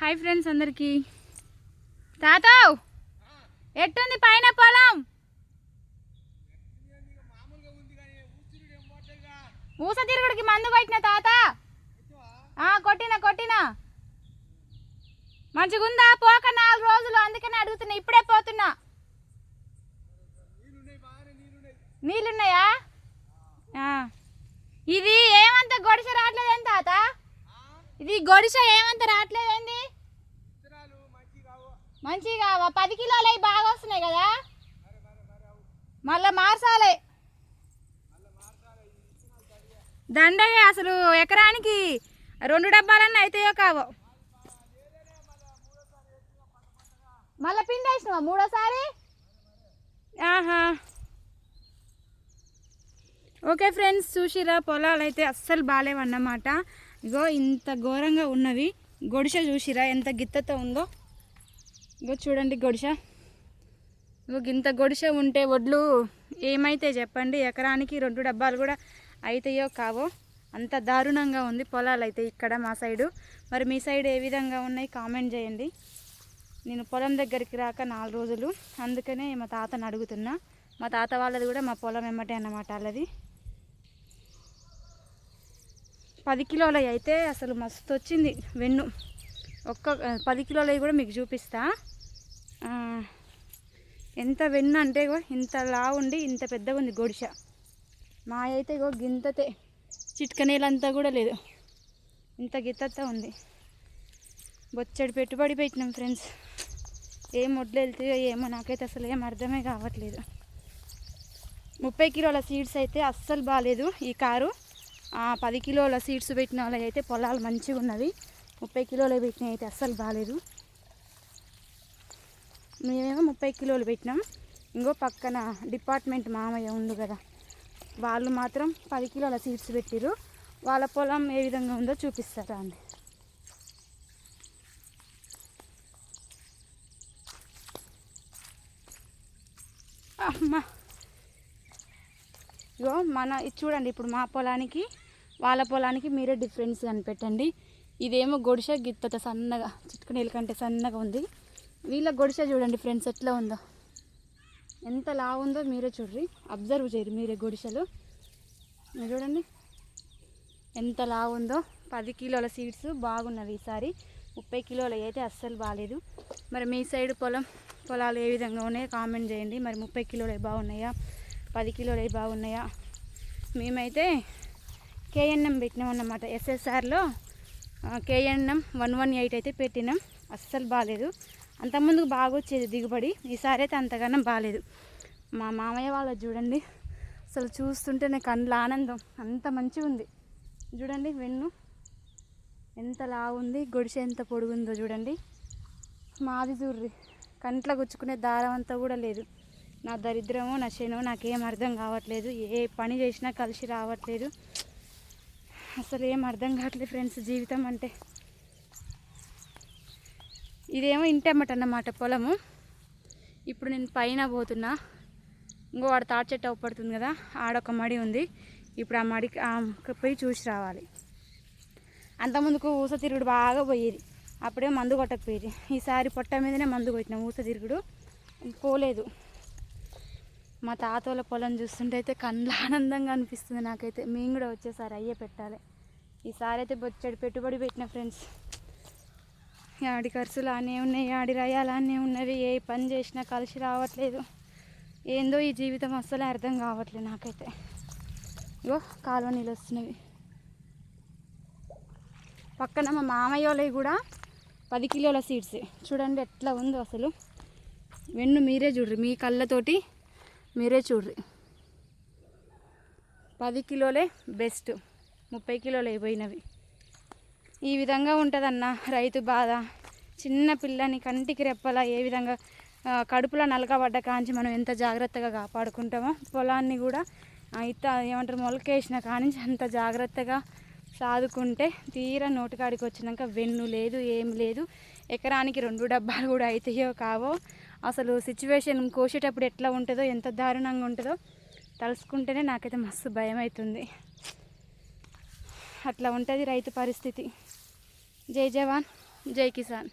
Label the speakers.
Speaker 1: Hi friends అందరికీ. తాత ఎట్టుంది పైన పొలం? ఊస తిరుగుడికి మందు కొట్టిన తాత? కొట్టిన కొట్టిన. మంచిగుందా? పోక నాలుగు రోజులు అందుకని అడుగుతున్నా ఇప్పుడే పోతున్నా. నీళ్ళున్నాయా? ఇది ఏమంత గొడిస రావట్లేదేం తాత? ఇది గొడిస ఏమంత రావట్లేదండి మంచిగా పది కిలోలు అవి బాగా వస్తున్నాయి కదా? మళ్ళా మార్చాలి. దండగా అసలు ఎకరానికి రెండు డబ్బాలన్నా అవుతాయో కావో? మళ్ళీ పిండి వేసినావా మూడోసారి? ఆహా. ఓకే ఫ్రెండ్స్ చూసిరా పొలాలు అయితే అస్సలు బాగాలేవన్నమాట ఇగో ఇంత ఘోరంగా ఉన్నవి. గొడిస చూసిరా ఎంత గిత్తతో ఉందో. ఇగో చూడండి గొడిస ఇగో ఇంత గొడిస ఉంటే వడ్లు ఏమైతే చెప్పండి ఎకరానికి రెండు డబ్బాలు కూడా అవుతాయో కావో. అంత దారుణంగా ఉంది పొలాలు అయితే ఇక్కడ మా సైడు. మరి మీ సైడ్ ఏ విధంగా ఉన్నాయి కామెంట్ చేయండి. నేను పొలం దగ్గరికి రాక నాలుగు రోజులు. అందుకనే మా తాతను అడుగుతున్నా. మా తాత వాళ్ళది కూడా మా పొలం వెమ్మటే అన్నమాట వాళ్ళది. పది కిలోలవి అయితే అసలు మస్తు వచ్చింది వెన్ను. ఒక్క పది కిలోలవి కూడా మీకు చూపిస్తా. ఎంత వెన్ను అంటే ఇంత లా ఉండి ఇంత పెద్దగా ఉంది గొడిస మా అయితే ఇగో గింతతే. చిట్కనేలంతా కూడా లేదు. ఇంత గిత్తతో ఉంది. బొచ్చడి పెట్టుబడి పెట్టినాం ఫ్రెండ్స్. ఏం వడ్లు వెళ్తాయో ఏమో నాకైతే అసలు ఏం అర్థమే కావట్లేదు. ముప్పై కిలోల సీడ్స్ అయితే అస్సలు బాగాలేదు ఈ కారు. పది కిలోల సీడ్స్ పెట్టిన వాళ్ళవి అయితే పొలాలు మంచిగా ఉన్నవి. ముప్పై కిలోలు పెట్టినవి అయితే అస్సలు బాగాలేదు మేమేమో ముప్పై కిలోలు పెట్టినాం. ఇంకో పక్కన డిపార్ట్మెంట్ మామయ్య ఉంది కదా వాళ్ళు మాత్రం పది కిలోల సీడ్స్ పెట్టిరు వాళ్ళ పొలం ఏ విధంగా ఉందో చూపిస్తారా అండి. అమ్మ. ఇగో మన ఇది చూడండి ఇప్పుడు మా పొలానికి వాళ్ళ పొలానికి మీరే డిఫరెన్స్ కనిపెట్టండి. ఇదేమో గొడిసె గిత్తత సన్నగా చిట్కనీళ్ళ వెళ్ళకంటే సన్నగా ఉంది. వీళ్ళ గొడిసె చూడండి ఫ్రెండ్స్ ఎట్లా ఉందో. ఎంత లా ఉందో మీరే చూడ్రి. అబ్జర్వ్ చేయరు మీరే గొడిసెలు. మీరు చూడండి. ఎంత లా ఉందో పది కిలోల సీడ్స్ బాగున్నవి ఈసారి. ముప్పై కిలోలు అయితే అస్సలు బాగాలేదు మరి మీ సైడ్ పొలం పొలాలు ఏ విధంగా ఉన్నాయో కామెంట్ చేయండి. మరి ముప్పై కిలోలు బాగున్నాయా? పది కిలోలు బాగున్నాయా? మేమైతే కేఎన్ఎం పెట్టినాం అన్నమాట ఎస్ఎస్ఆర్లో కేఎన్ఎం వన్ వన్ ఎయిట్ అయితే పెట్టినాం. అస్సలు బాగాలేదు అంతకుముందుకు బాగా వచ్చేది దిగుబడి. ఈసారి అయితే అంతగానం బాగాలేదు మా మామయ్య వాళ్ళు చూడండి. అసలు చూస్తుంటే నాకు కళ్ళ ఆనందం. అంత మంచిగా ఉంది. చూడండి వెన్ను. ఎంత లావుంది గొడిసె ఎంత పొడుగుందో చూడండి. మాది చూర్రి కంట్లో గుచ్చుకునే దారం అంతా కూడా లేదు. నా దరిద్రమో నా శనో నాకేం అర్థం కావట్లేదు. ఏ పని చేసినా కలిసి రావట్లేదు. అసలు ఏం అర్థం కావట్లేదు ఫ్రెండ్స్ జీవితం అంటే. ఇదేమో ఇంటమ్మట అన్నమాట పొలము. ఇప్పుడు నేను పైన పోతున్నా. ఇంకో వాడు తాటి చెట్టు అవపడుతుంది కదా ఆడొక మడి ఉంది. ఇప్పుడు ఆ మడికి ఆ పోయి చూసి రావాలి. అంతకుముందుకు ఊస తిరుగుడు బాగా పోయేది. అప్పుడే మందు కొట్టకపోయేది. ఈసారి పొట్ట మీదనే మందు కొట్టినాం ఊస తిరుగుడు. పోలేదు. మా తాతోళ్ళ పొలం చూస్తుంటే అయితే కళ్ళ ఆనందంగా అనిపిస్తుంది నాకైతే. మేము కూడా వచ్చేసారి అయ్యే పెట్టాలి. ఈసారి అయితే బొచ్చడి పెట్టుబడి పెట్టిన ఫ్రెండ్స్. ఆడి ఖర్చులు అనే ఉన్నాయి ఆడి రయాలు అనే ఉన్నవి. ఏ పని చేసినా కలిసి రావట్లేదు. ఏందో ఈ జీవితం అస్సలు అర్థం కావట్లేదు నాకైతే. ఇగో కాలువ నీళ్ళు వస్తున్నవి. పక్కన మా మామయ్య వాళ్ళవి కూడా పది కిలోల సీడ్స్. చూడండి ఎట్లా ఉందో అసలు. వెన్ను మీరే చూడరు మీ కళ్ళతోటి మీరే చూడ్రి. పది కిలోలే బెస్ట్. ముప్పై కిలోలు అయిపోయినవి ఈ విధంగా ఉంటుందన్న రైతు బాధ. చిన్న పిల్లని కంటికి రెప్పలా ఏ విధంగా కడుపులో నలకబడ్డ కాంచి మనం ఎంత జాగ్రత్తగా కాపాడుకుంటామో పొలాన్ని కూడా ఆ, ఇత ఏమంటారు మొలకేసిన కానించి అంత జాగ్రత్తగా సాదుకుంటే తీరా నోటికాడికి వచ్చినాక వెన్ను లేదు ఏం లేదు. ఎకరానికి రెండు డబ్బాలు కూడా అవుతాయో కావో అసలు సిచ్యువేషన్ కోసేటప్పుడు ఎట్లా ఉంటుందో ఎంత దారుణంగా ఉంటుందో తలుసుకుంటేనే నాకైతే మస్తు భయం అవుతుంది అట్లా ఉంటుంది రైతు పరిస్థితి. జై జవాన్ జై కిసాన్.